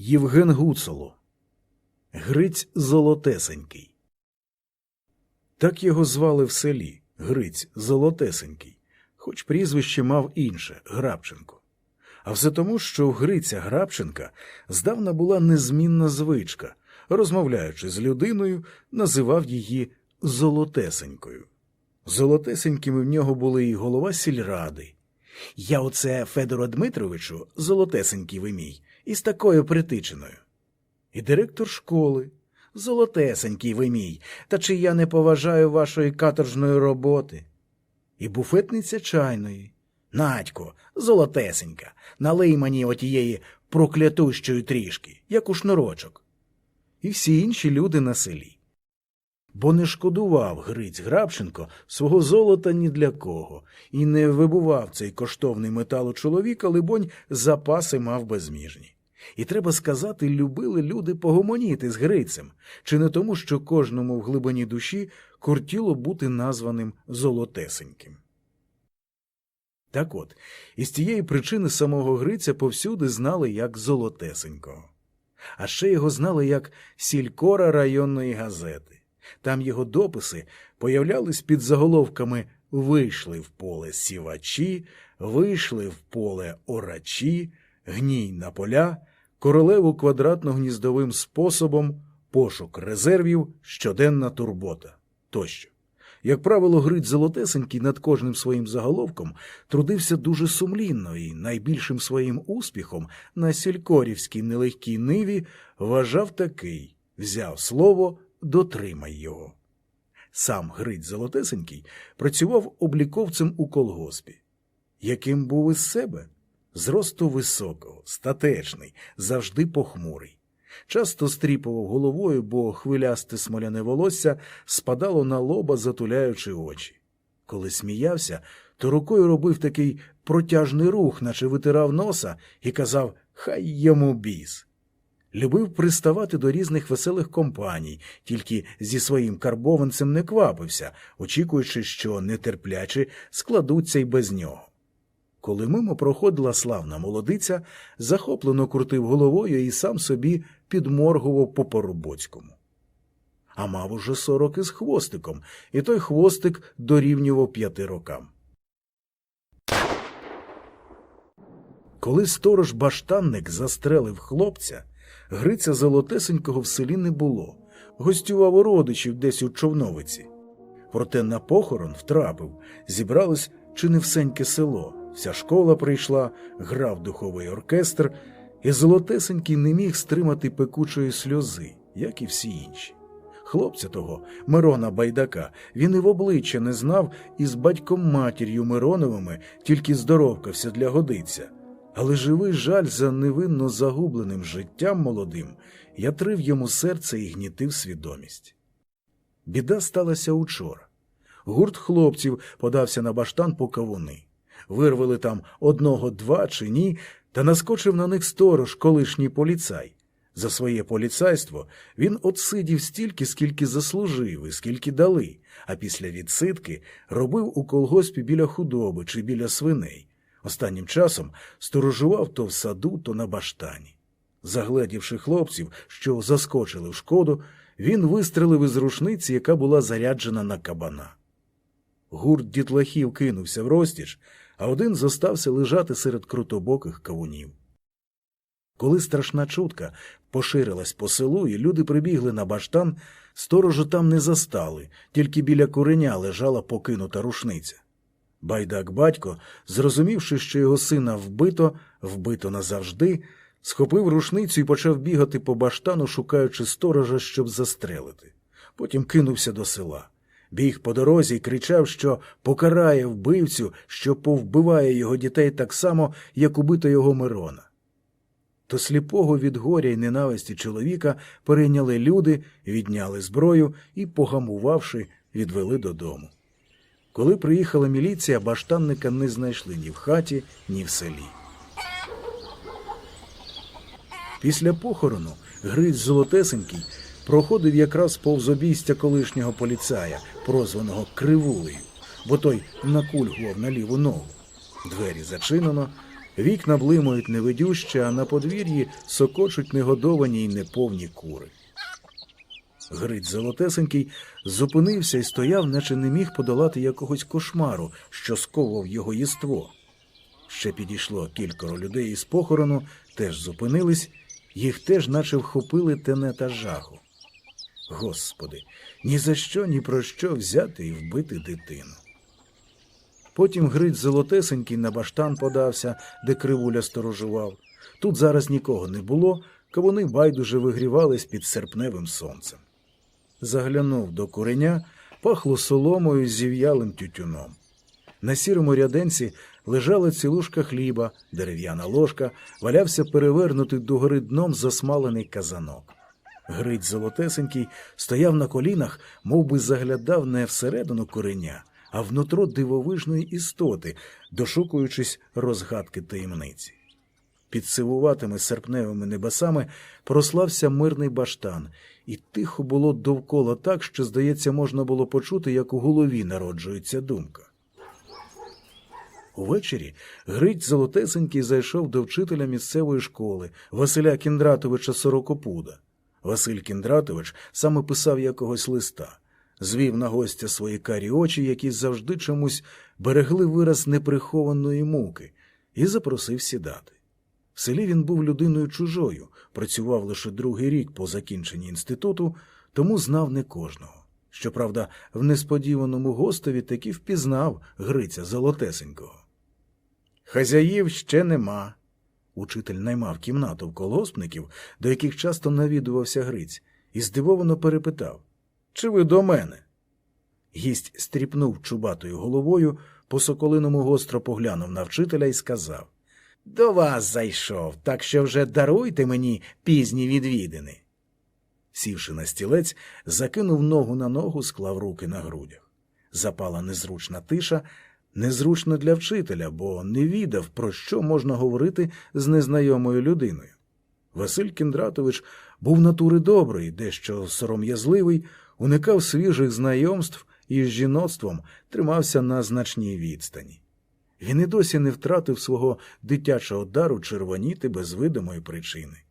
Євген Гуцало Гриць Золотесенький. Так його звали в селі Гриць Золотесенький, хоч прізвище мав інше Грабченко. А все тому, що в Гриця Грабченка здавна була незмінна звичка, розмовляючи з людиною, називав її Золотесенькою. Золотесенькими в нього були і голова сільради. Я оце Федору Дмитровичу, золотесенький ви мій, із такою притичиною. І директор школи, золотесенький ви мій, та чи я не поважаю вашої каторжної роботи? І буфетниця чайної. Надько, золотесенька, налий мені отієї проклятущої трішки, як у шнурочок. І всі інші люди на селі. Бо не шкодував Гриць Грабченко свого золота ні для кого, і не вибував цей коштовний метал у чоловіка, либонь, запаси мав безміжні. І треба сказати, любили люди погомоніти з Грицем, чи не тому, що кожному в глибині душі кортіло бути названим Золотесеньким. Так от, із тієї причини самого Гриця повсюди знали як Золотесенького. А ще його знали як сількора районної газети. Там його дописи появлялись під заголовками Вийшли в поле сівачі, вийшли в поле орачі, гній на поля, королеву квадратно-гніздовим способом, пошук резервів, щоденна турбота тощо. Як правило, Гриць Золотесенький над кожним своїм заголовком трудився дуже сумлінно і найбільшим своїм успіхом на сількорівській нелегкій ниві вважав такий взяв слово, дотримай його. Сам Гриць Золотесенький працював обліковцем у колгоспі. Яким був із себе? Зросту високого, статечний, завжди похмурий. Часто стріпував головою, бо хвилясте смоляне волосся спадало на лоба, затуляючи очі. Коли сміявся, то рукою робив такий протяжний рух, наче витирав носа, і казав Хай йому біс. Любив приставати до різних веселих компаній, тільки зі своїм карбованцем не квапився, очікуючи, що нетерплячі складуться й без нього. Коли мимо проходила славна молодиця, захоплено крутив головою і сам собі підморгував по поробоцькому. А мав уже сорок із хвостиком, і той хвостик дорівнював п'яти рокам. Коли сторож баштанник застрелив хлопця, Гриця Золотесенького в селі не було, гостював у родичів десь у човновиці. Проте на похорон втрапив, зібралось чи не всеньке село. Вся школа прийшла, грав духовий оркестр, і Золотесенький не міг стримати пекучої сльози, як і всі інші. Хлопця того, Мирона Байдака, він і в обличчя не знав, і з батьком матір'ю Мироновими тільки здоровкався для годиця. Але живий жаль за невинно загубленим життям молодим ятрив йому серце і гнітив свідомість. Біда сталася учора. Гурт хлопців подався на баштан по кавуни. Вирвали там одного два чи ні, та наскочив на них сторож, колишній поліцай. За своє поліцайство він отсидів стільки, скільки заслужив і скільки дали, а після відсидки робив у колгоспі біля худоби чи біля свиней. Останнім часом сторожував то в саду, то на баштані. Загледівши хлопців, що заскочили в шкоду, він вистрелив із рушниці, яка була заряджена на кабана. Гурт дітлахів кинувся в розтіч, а один зостався лежати серед крутобоких кавунів. Коли страшна чутка поширилась по селу, і люди прибігли на баштан, сторожу там не застали, тільки біля куреня лежала покинута рушниця. Байдак батько, зрозумівши, що його сина вбито, вбито назавжди, схопив рушницю і почав бігати по баштану, шукаючи сторожа, щоб застрелити. Потім кинувся до села. Біг по дорозі і кричав, що покарає вбивцю, що повбиває його дітей так само, як убито його Мирона. То сліпого від горя й ненависті чоловіка перейняли люди, відняли зброю і, погамувавши, відвели додому. Коли приїхала міліція, баштанника не знайшли ні в хаті, ні в селі. Після похорону Гриць Золотесенький проходив якраз повз обійстя колишнього поліцая, прозваного Кривулею, бо той накульгував на ліву ногу. Двері зачинено, Вікна блимають невидюще, а на подвір'ї сокочуть негодовані й неповні кури. Гриць золотесенький зупинився і стояв, наче не міг подолати якогось кошмару, що сковував його єство. Ще підійшло кількоро людей із похорону, теж зупинились, їх теж наче вхопили тенета жаху. Господи, ні за що, ні про що взяти і вбити дитину. Потім Гриць золотесенький на баштан подався, де кривуля сторожував. Тут зараз нікого не було, кавуни байдуже вигрівались під серпневим сонцем. Заглянув до куреня, пахло соломою з зів'ялим тютюном. На сірому ряденці лежала цілушка хліба, дерев'яна ложка, валявся перевернутий догори дном засмалений казанок. Гриць золотесенький стояв на колінах, мов би заглядав не всередину кореня, а внутро дивовижної істоти, дошукуючись розгадки таємниці. Під сивуватими серпневими небесами прослався мирний баштан, і тихо було довкола так, що, здається, можна було почути, як у голові народжується думка. Увечері Гриць Золотесенький зайшов до вчителя місцевої школи Василя Кіндратовича Сорокопуда. Василь Кіндратович саме писав якогось листа, звів на гостя свої карі очі, які завжди чомусь берегли вираз неприхованої муки, і запросив сідати. В селі він був людиною чужою, працював лише другий рік по закінченні інституту, тому знав не кожного. Щоправда, в несподіваному гостеві таки впізнав Гриця Золотесенького. Хазяїв ще нема. Учитель наймав кімнату в колгоспників, до яких часто навідувався Гриць, і здивовано перепитав Чи ви до мене? Гість стріпнув чубатою головою, по соколиному гостро поглянув на вчителя і сказав До вас зайшов, так що вже даруйте мені пізні відвідини. Сівши на стілець, закинув ногу на ногу, склав руки на грудях. Запала незручна тиша, незручно для вчителя, бо не відав, про що можна говорити з незнайомою людиною. Василь Кіндратович був натури добрий, дещо сором'язливий, уникав свіжих знайомств і з жіноцтвом тримався на значній відстані. Він і досі не втратив свого дитячого дару червоніти без видимої причини.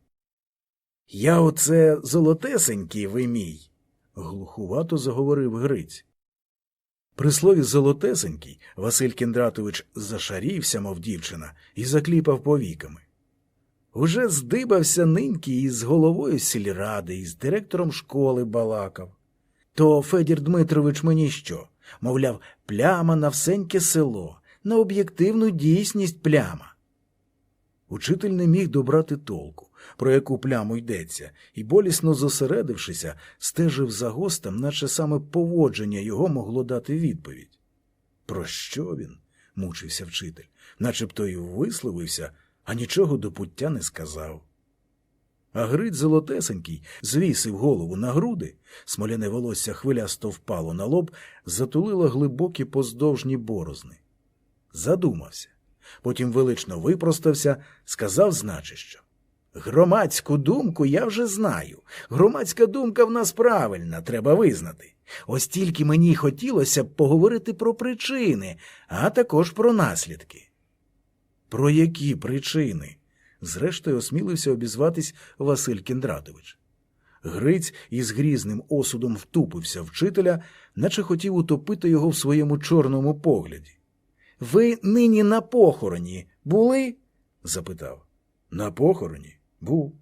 Я оце золотесенький ви мій, глухувато заговорив Гриць. При слові золотесенький Василь Кіндратович зашарівся, мов дівчина, і закліпав повіками. Уже здибався ниньки із головою сільради, із директором школи балакав. То Федір Дмитрович мені що? Мовляв, пляма на всеньке село, на об'єктивну дійсність пляма. Учитель не міг добрати толку, про яку пляму йдеться, і, болісно зосередившися, стежив за гостем, наче саме поводження його могло дати відповідь. Про що він? мучився вчитель, начебто й висловився, а нічого до пуття не сказав. А Гриць золотесенький звісив голову на груди, смоляне волосся хвилясто впало на лоб, затулило глибокі поздовжні борозни. Задумався. Потім велично випростався, сказав значищо. Громадську думку я вже знаю. Громадська думка в нас правильна, треба визнати. Ось тільки мені хотілося б поговорити про причини, а також про наслідки. Про які причини? зрештою осмілився обізватись Василь Кіндратович. Гриць із грізним осудом втупився вчителя, наче хотів утопити його в своєму чорному погляді. Ви нині на похороні були? запитав. На похороні? Був.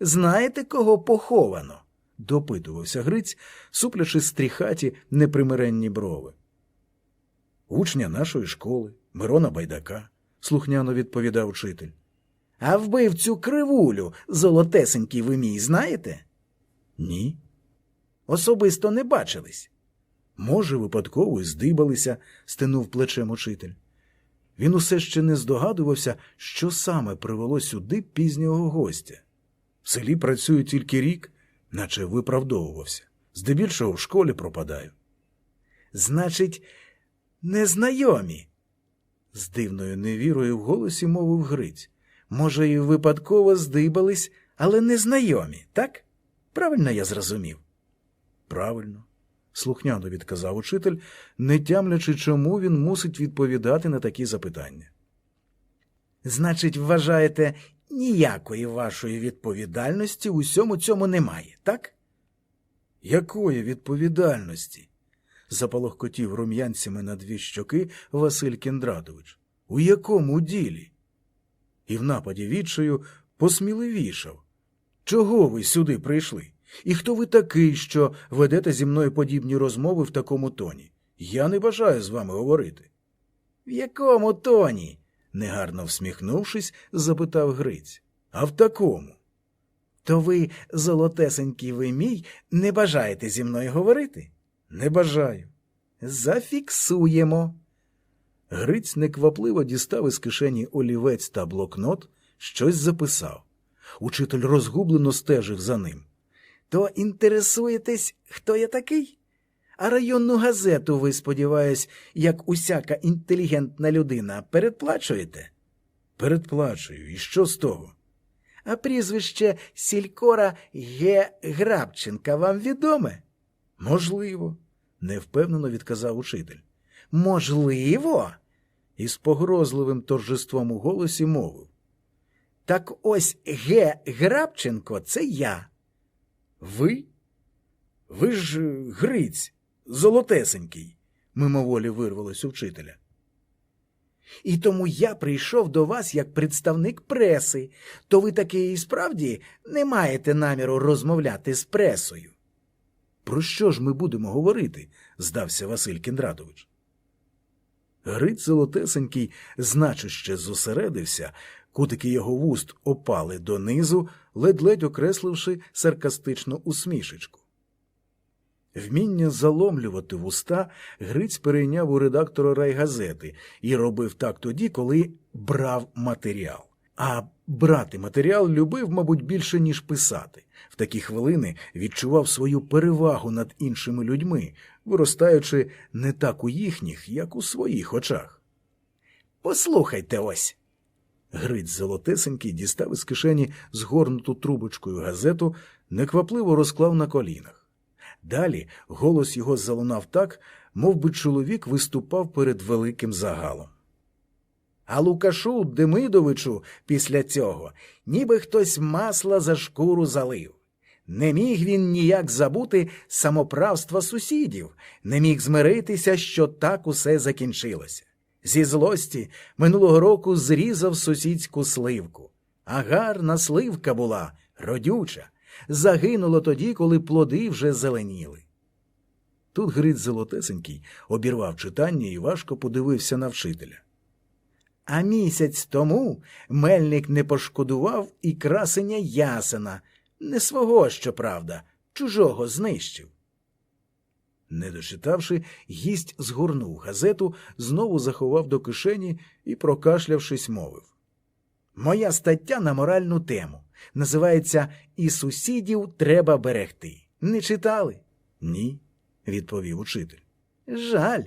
Знаєте, кого поховано? допитувався Гриць, суплячи стріхаті непримиренні брови. Учня нашої школи, Мирона Байдака, слухняно відповідав учитель. А вбивцю кривулю, золотесенький ви мій, знаєте? Ні. Особисто не бачились. Може, випадково здибалися, стенув плечем учитель. Він усе ще не здогадувався, що саме привело сюди пізнього гостя. В селі працюю тільки рік, наче виправдовувався. Здебільшого в школі пропадаю. Значить, незнайомі. З дивною невірою в голосі мовив Гриць. Може, і випадково здибались, але незнайомі, так? Правильно я зрозумів? Правильно, слухняно відказав учитель, не тямлячи, чому він мусить відповідати на такі запитання. Значить, вважаєте, ніякої вашої відповідальності у всьому цьому немає, так? Якої відповідальності? запалохкотів рум'янцями на дві щоки Василь Кіндратович. У якому ділі? І в нападі відчаю посміливішав. Чого ви сюди прийшли? І хто ви такий, що ведете зі мною подібні розмови в такому тоні? Я не бажаю з вами говорити. В якому тоні? негарно всміхнувшись, запитав Гриць. А в такому. То ви, золотесенький ви мій, не бажаєте зі мною говорити? Не бажаю. Зафіксуємо. Гриць неквапливо дістав із кишені олівець та блокнот, щось записав. Учитель розгублено стежив за ним. То інтересуєтесь, хто я такий? А районну газету, ви, сподіваюсь, як усяка інтелігентна людина, передплачуєте? Передплачую. І що з того? А прізвище Сількора Г. Грабченка вам відоме? Можливо, невпевнено відказав учитель. Можливо? І з погрозливим торжеством у голосі мовив. Так ось Г. Грабченко це я. Ви? Ви ж е, Гриць, золотесенький, мимоволі вирвалось у вчителя. І тому я прийшов до вас як представник преси, то ви таки і справді не маєте наміру розмовляти з пресою. Про що ж ми будемо говорити? здався Василь Кіндратович. Гриць золотесенький значуще зосередився, кутики його вуст опали донизу, ледь-ледь окресливши саркастичну усмішечку. Вміння заломлювати вуста Гриць перейняв у редактора райгазети і робив так тоді, коли брав матеріал. А брати матеріал любив, мабуть, більше, ніж писати. В такі хвилини відчував свою перевагу над іншими людьми, виростаючи не так у їхніх, як у своїх очах. Послухайте ось. Гриць золотесенький дістав із кишені згорнуту трубочкою газету, неквапливо розклав на колінах. Далі голос його залунав так, мов би чоловік виступав перед великим загалом. А Лукашу Демидовичу після цього ніби хтось масла за шкуру залив. Не міг він ніяк забути самоправства сусідів, не міг змиритися, що так усе закінчилося. Зі злості минулого року зрізав сусідську сливку. А гарна сливка була, родюча, загинуло тоді, коли плоди вже зеленіли. Тут Гриць Золотесенький обірвав читання і важко подивився на вчителя. А місяць тому мельник не пошкодував і красення ясена, не свого, щоправда, чужого знищив. Не дочитавши, гість згорнув газету, знову заховав до кишені і, прокашлявшись, мовив. Моя стаття на моральну тему називається І сусідів треба берегти. Не читали? Ні, відповів учитель. Жаль,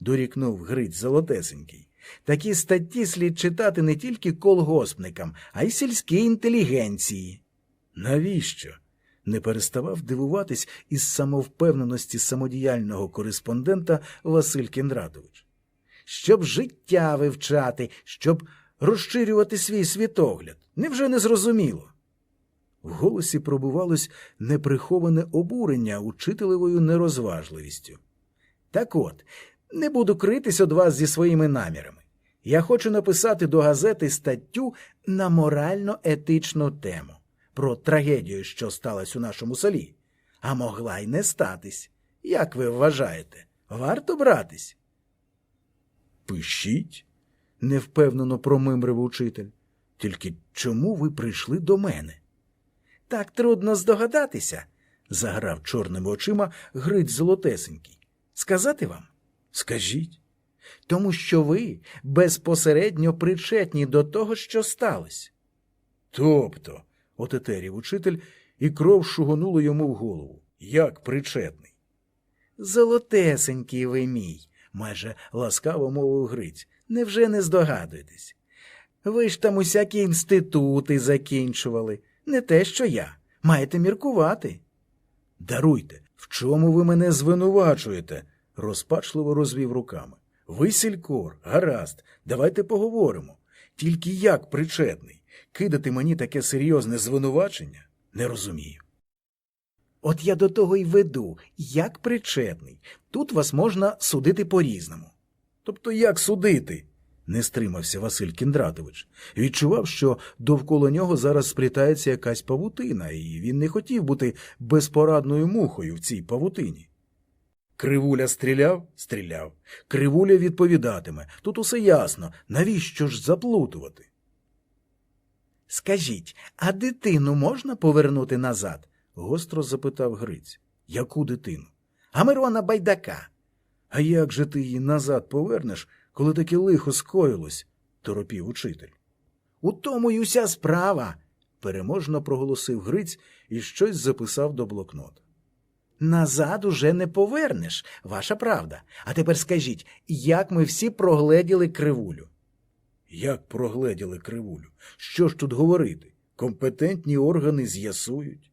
дорікнув Гриць Золотесенький. Такі статті слід читати не тільки колгоспникам, а й сільській інтелігенції. Навіщо? Не переставав дивуватись із самовпевненості самодіяльного кореспондента Василь Кіндратович. Щоб життя вивчати, щоб розширювати свій світогляд. Невже не зрозуміло? В голосі пробувалось неприховане обурення учителевою нерозважливістю. Так от, не буду критись од вас зі своїми намірами. Я хочу написати до газети статтю на морально-етичну тему про трагедію, що сталася у нашому селі. А могла й не статись. Як ви вважаєте, варто братись? Пишіть, невпевнено промимрив учитель. Тільки чому ви прийшли до мене? Так трудно здогадатися, заграв чорними очима Гриць Золотесенький. Сказати вам? Скажіть. Тому що ви безпосередньо причетні до того, що сталося. Тобто, отетерів учитель, і кров шугонула йому в голову. Як причетний? Золотесенький ви мій, майже ласкаво мовив Гриць. Невже не здогадуєтесь? Ви ж там усякі інститути закінчували, не те, що я. Маєте міркувати. Даруйте, в чому ви мене звинувачуєте? розпачливо розвів руками. Ви сількор, гаразд, давайте поговоримо. Тільки як причетний? Кидати мені таке серйозне звинувачення? Не розумію. От я до того й веду, як причетний. Тут вас можна судити по-різному. Тобто як судити? не стримався Василь Кіндратович. Відчував, що довкола нього зараз сплітається якась павутина, і він не хотів бути безпорадною мухою в цій павутині. Кривуля стріляв? Стріляв. Кривуля відповідатиме. Тут усе ясно. Навіщо ж заплутувати? Скажіть, а дитину можна повернути назад? гостро запитав Гриць. Яку дитину? А Мирона Байдака. А як же ти її назад повернеш, коли таке лихо скоїлось? торопів учитель. У тому й уся справа. переможно проголосив Гриць і щось записав до блокнота. Назад уже не повернеш, ваша правда. А тепер скажіть, як ми всі прогледіли кривулю? Як прогледіли кривулю? Що ж тут говорити? Компетентні органи з'ясують.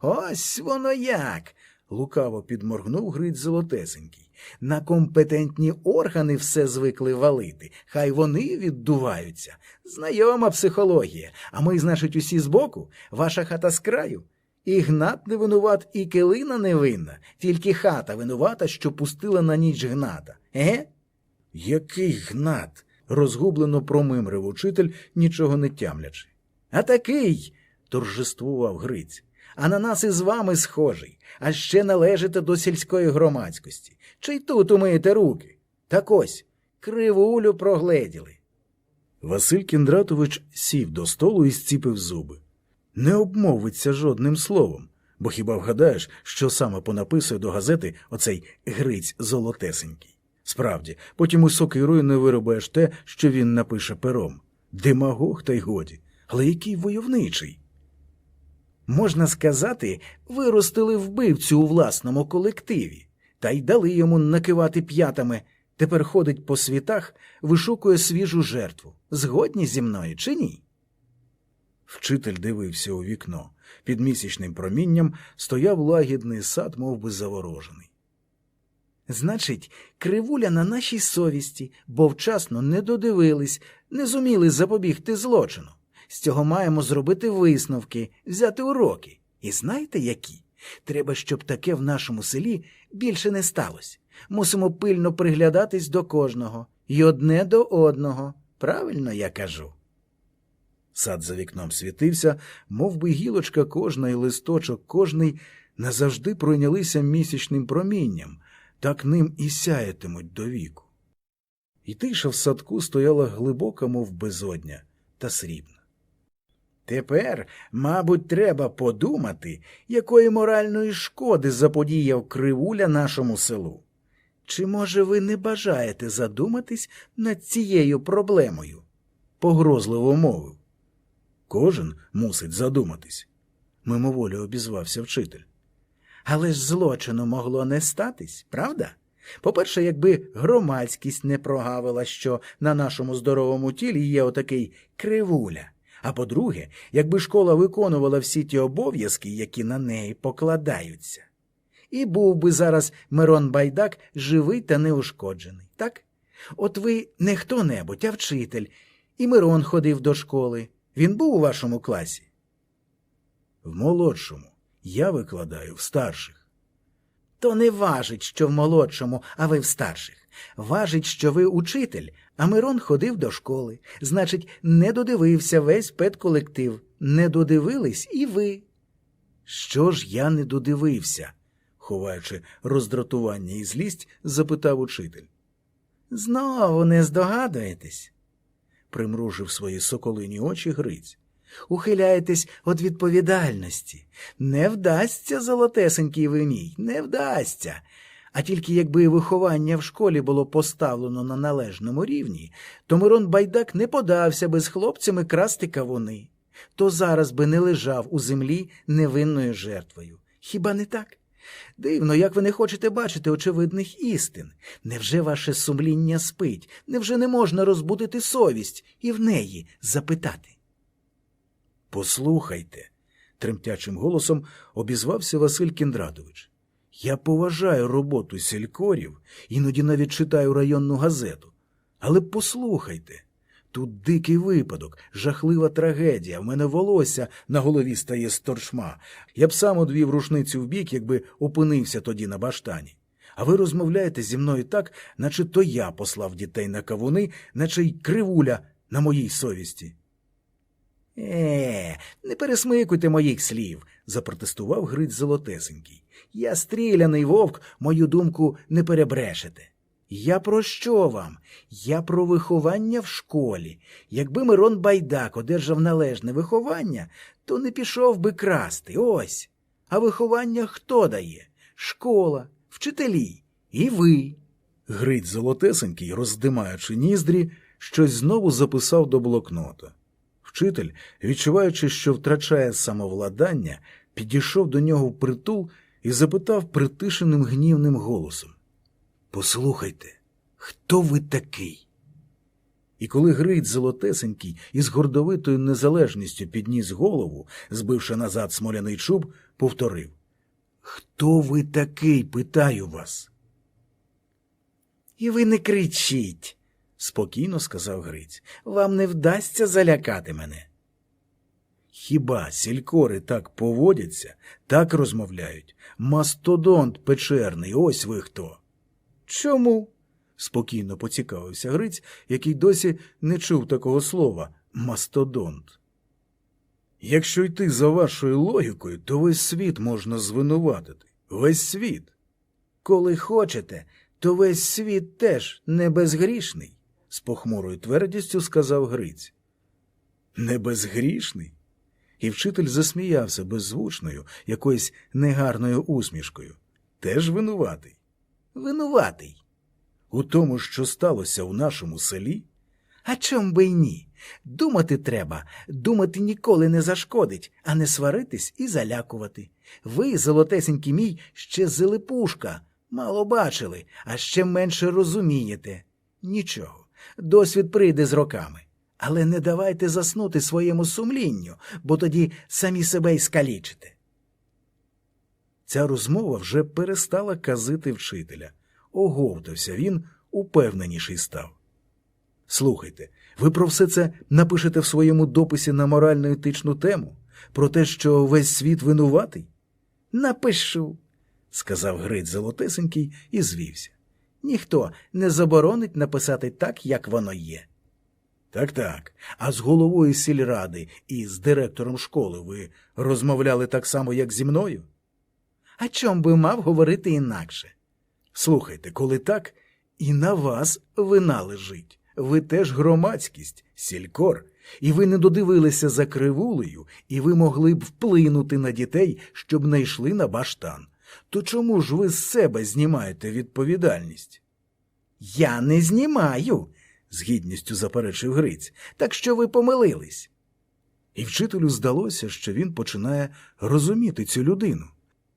Ось воно як. Лукаво підморгнув Гриць Золотесенький. На компетентні органи все звикли валити. Хай вони віддуваються. Знайома психологія. А ми, значить, усі збоку, ваша хата з краю. Ігнат не винуват, і килина не винна, тільки хата винувата, що пустила на ніч гната. Еге? Який гнат? Розгублено промимрив учитель, нічого не тямлячи. А такий. торжествував Гриць. А на нас із вами схожий, а ще належите до сільської громадськості. Чи й тут умиєте руки? Так ось, кривулю прогледіли. Василь Кіндратович сів до столу і зціпив зуби. Не обмовиться жодним словом, бо хіба вгадаєш, що саме понаписує до газети оцей Гриць Золотесенький. Справді, потім і сокирою не виробаєш те, що він напише пером. Демагог, та й годі, але який войовничий. Можна сказати, виростили вбивцю у власному колективі, та й дали йому накивати п'ятами. Тепер ходить по світах, вишукує свіжу жертву. Згодні зі мною чи ні? Вчитель дивився у вікно. Під місячним промінням стояв лагідний сад, мов би заворожений. Значить, кривуля на нашій совісті, бо вчасно не додивились, не зуміли запобігти злочину. З цього маємо зробити висновки, взяти уроки. І знаєте які? Треба, щоб таке в нашому селі більше не сталося. Мусимо пильно приглядатись до кожного і одне до одного. Правильно я кажу. Сад за вікном світився, мов би гілочка кожна і листочок кожний назавжди пройнялися місячним промінням, так ним і сяятимуть до віку. І тиша в садку стояла глибока, мов безодня, та срібна. Тепер, мабуть, треба подумати, якої моральної шкоди заподіяв кривуля нашому селу. Чи, може, ви не бажаєте задуматись над цією проблемою? Погрозливо мовив. Кожен мусить задуматись, мимоволі обізвався вчитель. Але ж злочину могло не статись, правда? По-перше, якби громадськість не прогавила, що на нашому здоровому тілі є отакий кривуля. А по-друге, якби школа виконувала всі ті обов'язки, які на неї покладаються. І був би зараз Мирон Байдак живий та неушкоджений, так? От ви не хто-небудь, а вчитель, і Мирон ходив до школи. Він був у вашому класі? В молодшому. Я викладаю в старших. То не важить, що в молодшому, а ви в старших. Важить, що ви учитель, а Мирон ходив до школи. Значить, не додивився весь педколектив. Не додивились і ви. Що ж я не додивився? ховаючи роздратування і злість, запитав учитель. Знову не здогадуєтесь? примружив свої соколині очі Гриць. Ухиляєтесь від відповідальності. Не вдасться, золотесенький ви мій, не вдасться. А тільки якби виховання в школі було поставлено на належному рівні, то Мирон Байдак не подався би з хлопцями красти кавуни, то зараз би не лежав у землі невинною жертвою. Хіба не так? Дивно, як ви не хочете бачити очевидних істин. Невже ваше сумління спить? Невже не можна розбудити совість і в неї запитати? Послухайте, тремтячим голосом обізвався Василь Кіндратович. Я поважаю роботу селькорів, іноді навіть читаю районну газету. Але послухайте, Тут дикий випадок, жахлива трагедія. В мене волосся на голові стає з торчма. Я б сам одвів рушницю вбік, якби опинився тоді на баштані. А ви розмовляєте зі мною так, наче то я послав дітей на кавуни, наче й кривуля на моїй совісті. Е, не пересмикуйте моїх слів, запротестував Гриць Золотесенький. Я стріляний вовк, мою думку не перебрешете. Я про що вам? Я про виховання в школі. Якби Мирон Байдак одержав належне виховання, то не пішов би красти. Ось. А виховання хто дає? Школа, вчителі і ви. Гриць Золотесенький, роздимаючи ніздрі, щось знову записав до блокнота. Вчитель, відчуваючи, що втрачає самовладання, підійшов до нього впритул і запитав притишеним гнівним голосом Послухайте, хто ви такий? І коли Гриць Золотесенький із гордовитою незалежністю підніс голову, збивши назад смоляний чуб, повторив Хто ви такий, питаю вас? І ви не кричіть, спокійно сказав Гриць. Вам не вдасться залякати мене. Хіба сількори так поводяться, так розмовляють? Мастодонт печерний, ось ви хто. Чому? спокійно поцікавився Гриць, який досі не чув такого слова мастодонт. Якщо йти за вашою логікою, то весь світ можна звинуватити. Весь світ. Коли хочете, то весь світ теж не безгрішний, з похмурою твердістю сказав Гриць. Не безгрішний? І вчитель засміявся беззвучною, якоюсь негарною усмішкою. Теж винуватий. Винуватий. У тому, що сталося у нашому селі? А чом би й ні? Думати треба, думати ніколи не зашкодить, а не сваритись і залякувати. Ви, золотесенький мій, ще зелепушка, мало бачили, а ще менше розумієте. Нічого, досвід прийде з роками. Але не давайте заснути своєму сумлінню, бо тоді самі себе й скалічите. Ця розмова вже перестала казити вчителя. Оговтався він, упевненіший став. Слухайте, ви про все це напишете в своєму дописі на морально-етичну тему? Про те, що весь світ винуватий? Напишу, сказав Гриць Золотесенький і звівся. Ніхто не заборонить написати так, як воно є. Так, так. А з головою сільради і з директором школи ви розмовляли так само, як зі мною? А чом би мав говорити інакше? Слухайте, коли так, і на вас вина лежить. Ви теж громадськість, сількор, і ви не додивилися за кривулею, і ви могли б вплинути на дітей, щоб не йшли на баштан. То чому ж ви з себе знімаєте відповідальність? Я не знімаю, з гідністю заперечив Гриць, так що ви помилились. І вчителю здалося, що він починає розуміти цю людину.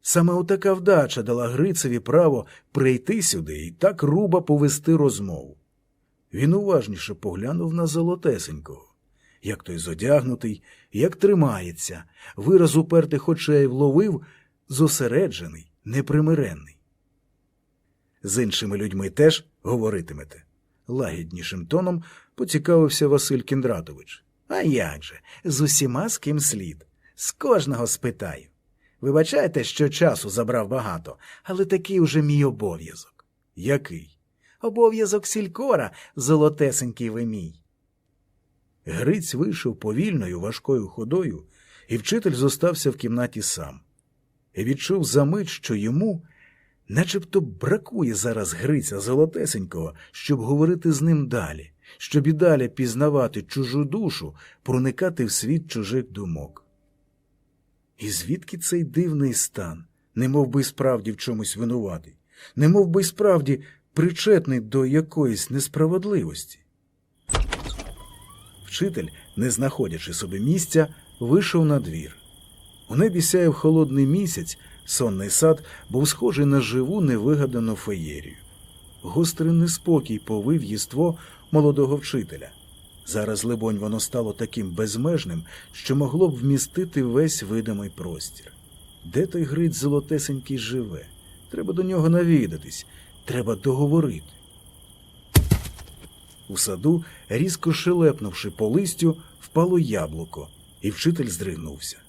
Саме отака вдача дала Грицеві право прийти сюди і так руба повести розмову. Він уважніше поглянув на золотесенького, як той зодягнутий, як тримається, вираз упертих очей вловив, зосереджений, непримиренний. З іншими людьми теж говоритимете, лагіднішим тоном поцікавився Василь Кіндратович. А як же, з усіма з ким слід, з кожного спитаю. Вибачайте, що часу забрав багато, але такий уже мій обов'язок. Який? Обов'язок сількора, золотесенький ви мій. Гриць вийшов повільною важкою ходою, і вчитель зостався в кімнаті сам. І відчув за мить, що йому начебто бракує зараз Гриця Золотесенького, щоб говорити з ним далі, щоб і далі пізнавати чужу душу, проникати в світ чужих думок. І звідки цей дивний стан, немов би справді в чомусь винуватий, немов би справді причетний до якоїсь несправедливості? Вчитель, не знаходячи собі місця, вийшов на двір. У небі сяяв холодний місяць, сонний сад був схожий на живу невигадану феєрію. Гострий неспокій повив єство молодого вчителя. Зараз, либонь, воно стало таким безмежним, що могло б вмістити весь видимий простір. Де той гриць золотесенький живе? Треба до нього навідатись, треба договорити. У саду, різко шелепнувши по листю, впало яблуко, і вчитель здригнувся.